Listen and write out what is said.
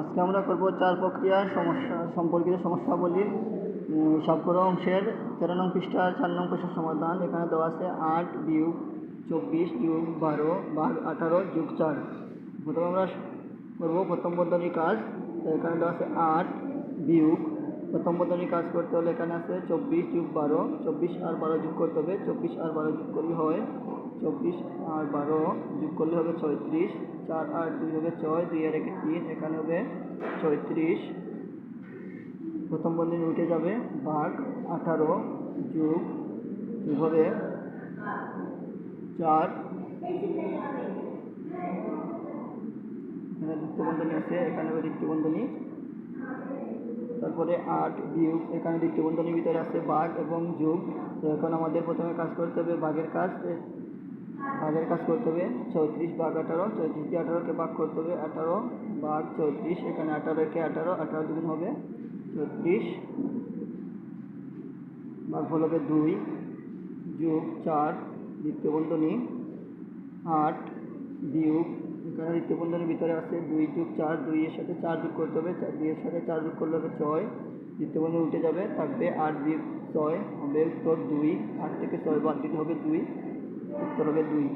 আজকে আমরা করব চার প্রক্রিয়ার সমস্যা সম্পর্কিত সমস্যাবলীর সবগুলো অংশের তেরো নং পৃষ্ঠার চার নং পৃষ্ঠার সমাধান এখানে দেওয়া আছে। আট বিয়োগ চব্বিশ যোগ বারো বাঘ আঠারো যুগ চার। প্রথমে আমরা করব প্রথম পদ্ধতির কাজ। এখানে দেওয়া আছে আট বিয়োগ প্রথম পদ্ধতির কাজ করতে হলে এখানে আছে চব্বিশ যোগ বারো, চব্বিশ আর বারো যোগ করতে হবে, চব্বিশ আর বারো যোগ করলে হয়, চব্বিশ আর বারো যোগ করলে হবে ছয়ত্রিশ, চার আর দুই হবে ছয়, দুই আর একে তিন, এখানে হবে ছয়ত্রিশ। প্রথম বন্ধনী উঠে যাবে, ভাগ আঠারো যোগ যোগ হবে চার। এখানে দ্বিতীয় বন্ধনী আছে, এখানে হবে দ্বিতীয় বন্ধনী। তারপরে আট, বিয়োগ, এখানে দ্বিতীয় বন্ধনীর ভিতরে আছে বাঘ এবং যোগ। তো এখন আমাদের প্রথমে কাজ করতে হবে বাঘের কাজ। বাঘের কাজ করতে হবে চৌত্রিশ বাঘ আঠারো চৌত্রিশ দিয়ে আঠারোকে ভাগ করতে হবে। আঠারো, বাঘ চৌত্রিশ এখানে আঠারো একে আঠারো আঠারো দুগুণ হবে চৌত্রিশ বাঘ ফল হবে দুই, যোগ চার, দ্বিতীয় বন্ধনী আট বিয়োগ, এখানে দ্বিতীয় বন্ধনীর ভিতরে আছে দুই যোগ চার দুইয়ের সাথে চার যোগ করতে হবে দুইয়ের সাথে চার যোগ করলে হবে ছয় দ্বিতীয় বন্ধনী উঠে যাবে, থাকবে আট বিয়োগ ছয়, হবে উত্তর দুই, আট থেকে ছয় বাদ দিতে হবে দুই, উত্তর হবে দুই।